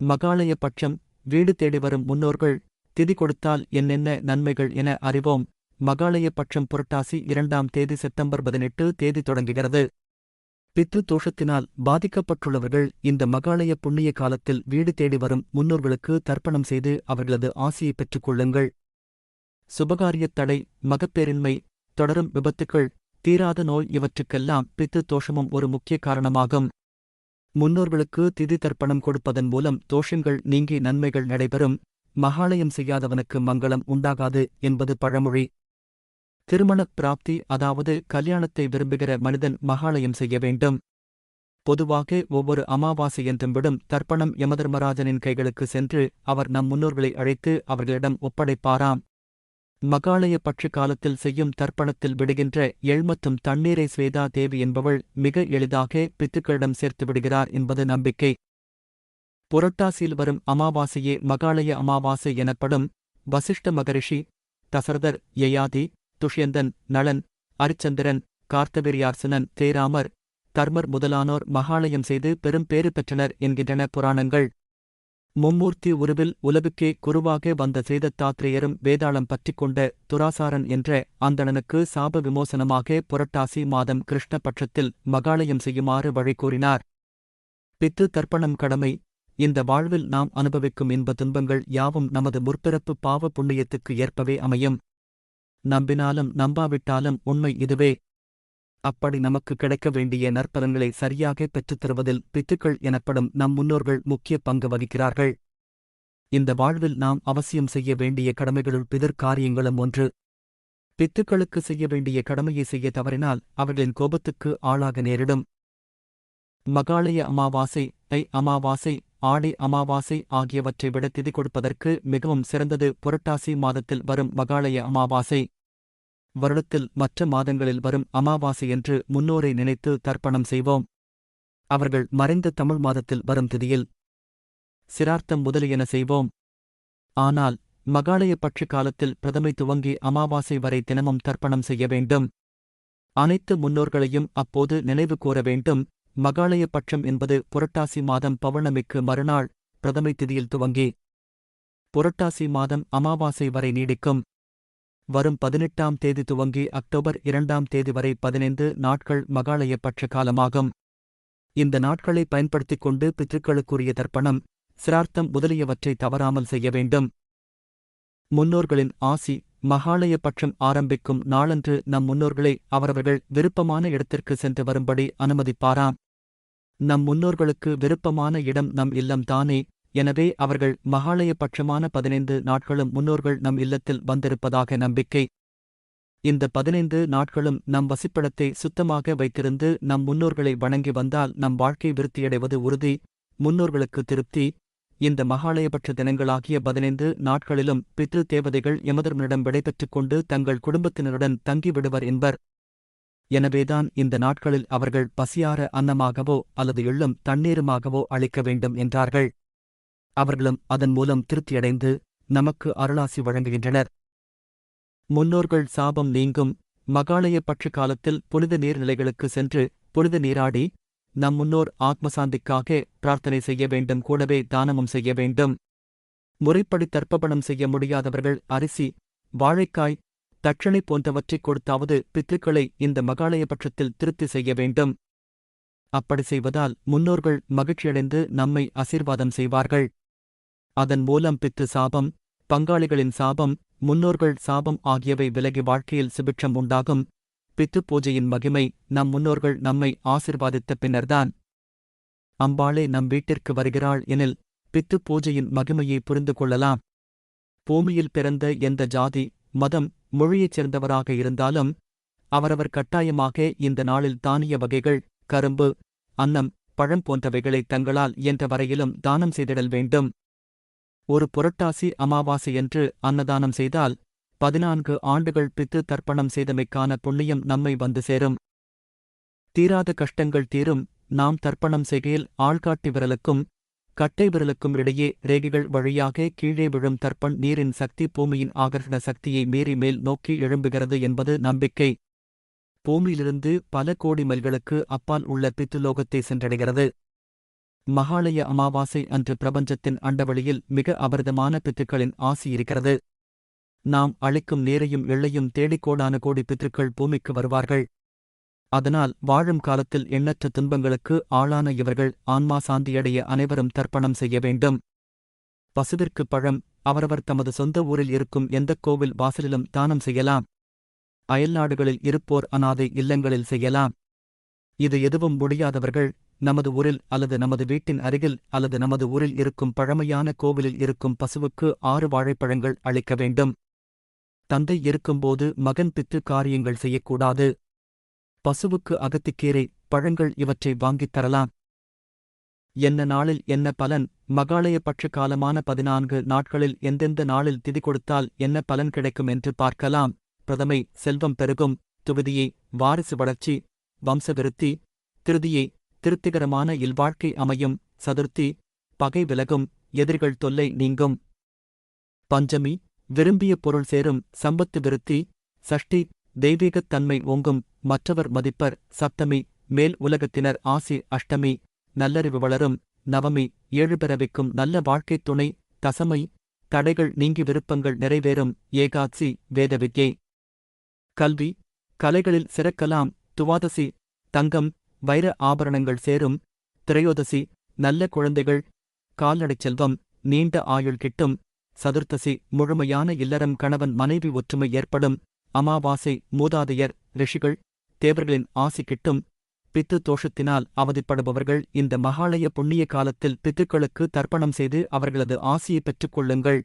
மகாலய பட்சம் வீடு தேடி வரும் முன்னோர்கள் திதி கொடுத்தால் என்னென்ன நன்மைகள் என அறிவோம். மகாலய பட்சம் புரட்டாசி இரண்டாம் தேதி செப்டம்பர் பதினெட்டு தேதி தொடங்குகிறது. பித்ரு தோஷத்தினால் பாதிக்கப்பட்டுள்ளவர்கள் இந்த மகாலய புண்ணிய காலத்தில் வீடு தேடி வரும் முன்னோர்களுக்கு தர்ப்பணம் செய்து அவர்களது ஆசியை பெற்றுக் கொள்ளுங்கள். சுபகாரியத் தடை மகப்பேரின்மை தொடரும் விபத்துக்கள் தீராத நோய் இவற்றுக்கெல்லாம் பித்து தோஷமும் ஒரு முக்கிய காரணமாகும். முன்னோர்களுக்கு திதி தர்ப்பணம் கொடுப்பதன் மூலம் தோஷங்கள் நீங்கி நன்மைகள் நடைபெறும். மகாலயம் செய்யாதவனுக்கு மங்களம் உண்டாகாது என்பது பழமொழி. திருமணப் பிராப்தி அதாவது கல்யாணத்தை விரும்புகிற மனிதன் மகாலயம் செய்ய வேண்டும். பொதுவாக ஒவ்வொரு அமாவாசையன்றும் விடும் தர்ப்பணம் யமதர்மராஜனின் கைகளுக்கு சென்று அவர் நம் முன்னோர்களை அழைத்து அவர்களிடம் ஒப்படைப்பாராம். மகாலய பட்ச காலத்தில் செய்யும் தர்ப்பணத்தில் விடுகின்ற எழ்மத்தும் தண்ணீரை ஸ்வேதா தேவி என்பவள் மிக எளிதாக பித்துக்களிடம் சேர்த்து விடுகிறார் என்பது நம்பிக்கை. புரட்டாசியில் வரும் அமாவாசையே மகாலய அமாவாசை எனப்படும் வசிஷ்ட மகரிஷி தசரதர் யயாதி துஷ்யந்தன் நளன் அரிச்சந்திரன் கார்த்தவீரியார்சனன் தேராமர் தர்மர் முதலானோர் மகாலயம் செய்து பெரும் பேறு பெற்றனர் என்கின்றன புராணங்கள். மும்மூர்த்தி உருவில் உலகுக்கே குருவாக வந்த சேதத்தாத்திரேயரும் வேதாளம் பற்றிக் கொண்ட துராசாரன் என்ற அந்தணனுக்கு சாப விமோசனமாக புரட்டாசி மாதம் கிருஷ்ணபட்சத்தில் மகாலயம் செய்யுமாறு வழி கூறினார். பித்து தர்ப்பணம் கடமை. இந்த வாழ்வில் நாம் அனுபவிக்கும் இன்ப துன்பங்கள் யாவும் நமது முற்பிறப்பு பாவ புண்ணியத்துக்கு ஏற்பவே அமையும். நம்பினாலும் நம்பாவிட்டாலும் உண்மை இதுவே. அப்படி நமக்கு கிடைக்க வேண்டிய நற்பலன்களை சரியாக பெற்றுத் தருவதில் பித்துக்கள் எனப்படும் நம் முன்னோர்கள் முக்கிய பங்கு வகிக்கிறார்கள். இந்த வாழ்வில் நாம் அவசியம் செய்ய வேண்டிய கடமைகளுள் பிதற்காரியங்களும் ஒன்று. பித்துக்களுக்கு செய்ய வேண்டிய கடமையை செய்ய தவறினால் அவர்களின் கோபத்துக்கு ஆளாக நேரிடும். மகாலய அமாவாசை தை அமாவாசை ஆடி அமாவாசை ஆகியவற்றை விட திதி கொடுப்பதற்கு மிகவும் சிறந்தது புரட்டாசி மாதத்தில் வரும் மகாலய அமாவாசை. வருடத்தில் மற்ற மாதங்களில் வரும் அமாவாசையன்று முன்னோரை நினைத்து தர்ப்பணம் செய்வோம். அவர்கள் மறைந்த தமிழ் மாதத்தில் வரும் திதியில் சிரார்த்தம் முதலியன செய்வோம். ஆனால் மகாலய பட்ச காலத்தில் பிரதமை துவங்கி அமாவாசை வரை தினமும் தர்ப்பணம் செய்ய வேண்டும். அனைத்து முன்னோர்களையும் அப்போது நினைவு கூற வேண்டும். மகாலய பட்சம் என்பது புரட்டாசி மாதம் பௌர்ணமிக்கு மறுநாள் பிரதமை திதியில் துவங்கி புரட்டாசி மாதம் அமாவாசை வரை நீடிக்கும். வரும் பதினெட்டாம் தேதி துவங்கி அக்டோபர் இரண்டாம் தேதி வரை பதினைந்து நாட்கள் மகாலய பட்ச காலமாகும் இந்த நாட்களை பயன்படுத்திக் கொண்டு பித்ருக்களுக்குரிய தர்ப்பணம் சிரார்த்தம் முதலியவற்றை தவறாமல் செய்ய வேண்டும். முன்னோர்களின் ஆசி மகாலய பட்சம் ஆரம்பிக்கும் நாளன்று நம் முன்னோர்களை அவரவர்கள் விருப்பமான இடத்திற்கு சென்று வரும்படி அனுமதிப்பாராம் நம் முன்னோர்களுக்கு விருப்பமான இடம் நம் இல்லம் தானே? எனவே அவர்கள் மகாலயபட்சமான பதினைந்து நாட்களும் முன்னோர்கள் நம் இல்லத்தில் வந்திருப்பதாக நம்பிக்கை. இந்த பதினைந்து நாட்களும் நம் வசிப்பிடத்தை சுத்தமாக வைத்திருந்து நம் முன்னோர்களை வணங்கி வந்தால் நம் வாழ்க்கை விருத்தியடைவது உறுதி முன்னோர்களுக்கு திருப்தி. இந்த மகாலயபட்ச தினங்களாகிய பதினைந்து நாட்களிலும் பித்ரு தேவதைகள் எமதர்மனிடம் விடைபெற்றுக் கொண்டு தங்கள் குடும்பத்தினருடன் தங்கிவிடுவர் என்பர். எனவேதான் இந்த நாட்களில் அவர்கள் பசியார அன்னமாகவோ அல்லது எள்ளும் தண்ணீருமாகவோ அளிக்க வேண்டும் என்றார்கள். அவர்களும் அதன் மூலம் திருப்தியடைந்து நமக்கு அருளாசி வழங்குகின்றனர். முன்னோர்கள் சாபம் நீங்கும் மகாலய பட்ச காலத்தில் புனித நீர்நிலைகளுக்கு சென்று புனித நீராடி நம் முன்னோர் ஆத்மசாந்திக்காக பிரார்த்தனை செய்ய வேண்டும் கூடவே தானமும் செய்ய வேண்டும். முறைப்படி தர்ப்பணம் செய்ய முடியாதவர்கள் அரிசி வாழைக்காய் தட்சணை போன்றவற்றைக் கொடுத்தாவது பித்துக்களை இந்த மகாலய பட்சத்தில் திருப்தி செய்ய வேண்டும். அப்படி செய்வதால் முன்னோர்கள் மகிழ்ச்சியடைந்து நம்மை ஆசீர்வாதம் செய்வார்கள். அதன் மூலம் பித்து சாபம் பங்காளிகளின் சாபம் முன்னோர்கள் சாபம் ஆகியவை விலகி வாழ்க்கையில் சுபிட்சம் உண்டாகும். பித்து பூஜையின் மகிமை நம் முன்னோர்கள் நம்மை ஆசிர்வாதித்த பின்னர்தான். அம்பாளே நம் வீட்டிற்கு வருகிறாள் எனில் பித்து பூஜையின் மகிமையை புரிந்து கொள்ளலாம். பூமியில் பிறந்த எந்த ஜாதி மதம் மொழியைச் சேர்ந்தவராக இருந்தாலும் அவரவர் கட்டாயமாக இந்த நாளில் தானிய வகைகள் கரும்பு அன்னம் பழம் போன்றவைகளை தங்களால் என்ற வரையிலும் தானம் செய்திடல் வேண்டும். ஒரு புரட்டாசி அமாவாசையன்று அன்னதானம் செய்தால் பதினான்கு ஆண்டுகள் பித்து தர்ப்பணம் செய்தமைக்கான புண்ணியம் நம்மை வந்து சேரும். தீராத கஷ்டங்கள் தீரும். நாம் தர்ப்பணம் செய்கையில் ஆள்காட்டி விரலுக்கும் கட்டை விரலுக்கும் இடையே ரேகைகள் வழியாக கீழே விழும் தர்ப்பண் நீரின் சக்தி பூமியின் ஆகர்ஷண சக்தியை மீறி மேல் நோக்கி எழும்புகிறது என்பது நம்பிக்கை. பூமியிலிருந்து பல கோடி மைல்களுக்கு அப்பால் உள்ள பித்துலோகத்தை சென்றடைகிறது. மகாலய அமாவாசை அன்று பிரபஞ்சத்தின் அண்டவெளியில் மிக அபரிதமான பித்துக்களின் ஆசி இருக்கிறது. நாம் அழைக்கும் நேரையும் எள்ளையும் தேடிக்கோடான கோடி பித்துக்கள் பூமிக்கு வருவார்கள். அதனால் வாழும் காலத்தில் எண்ணற்ற துன்பங்களுக்கு ஆளான இவர்கள் ஆன்மா சாந்தியடைய அனைவரும் தர்ப்பணம் செய்ய வேண்டும். பசுவிற்கு பழம் அவரவர் தமது சொந்த ஊரில் இருக்கும் எந்தக் கோவில் வாசலிலும் தானம் செய்யலாம். அயல்நாடுகளில் இருப்போர் அனாதை இல்லங்களில் செய்யலாம். இது எதுவும் முடியாதவர்கள் நமது ஊரில் அல்லது நமது வீட்டின் அருகில் அல்லது நமது ஊரில் இருக்கும் பழமையான கோவிலில் இருக்கும் பசுவுக்கு ஆறு வாழைப்பழங்கள் அளிக்க வேண்டும். தந்தை இருக்கும்போது மகன் பித்து காரியங்கள் செய்யக்கூடாது. பசுவுக்கு அகத்திக்கீரை பழங்கள் இவற்றை வாங்கித் தரலாம். என்ன நாளில் என்ன பலன்? மகாலய பட்ச காலமான பதினான்கு நாட்களில் எந்தெந்த நாளில் திதி கொடுத்தால் என்ன பலன் கிடைக்கும் என்று பார்க்கலாம். பிரதமை செல்வம் பெருகும். துவிதியை வாரிசு வளர்ச்சி. வம்சவிருத்தி திருதியை திருப்திகரமான இல்வாழ்க்கை அமையும் சதுர்த்தி பகை விலகும் எதிரிகள் தொல்லை நீங்கும். பஞ்சமி விரும்பிய பொருள் சேரும் சம்பத்து விருத்தி சஷ்டி தெய்வீகத் தன்மை ஓங்கும் மற்றவர் மதிப்பர் சப்தமி மேல் உலகத்தினர் ஆசி அஷ்டமி நல்லறிவு வளரும் நவமி ஏழு பிறவிக்கும் நல்ல வாழ்க்கைத் துணை தசமை தடைகள் நீங்கி விருப்பங்கள் நிறைவேறும் ஏகாட்சி வேதவித்யை. கல்வி கலைகளில் சிறக்கலாம் துவாதசி தங்கம் வைர ஆபரணங்கள் சேரும். திரையோதசி நல்ல குழந்தைகள். கால்நடைச் செல்வம் நீண்ட ஆயுள் கிட்டும். சதுர்த்தசி முழுமையான இல்லறம் கணவன் மனைவி ஒற்றுமை ஏற்படும். அமாவாசை மூதாதையர் ரிஷிகள். தேவர்களின் ஆசி கிட்டும். பித்து தோஷத்தினால் அவதிப்படுபவர்கள் இந்த மகாலய புண்ணிய காலத்தில் பித்துக்களுக்கு தர்ப்பணம் செய்து அவர்களது ஆசியை பெற்றுக்கொள்ளுங்கள்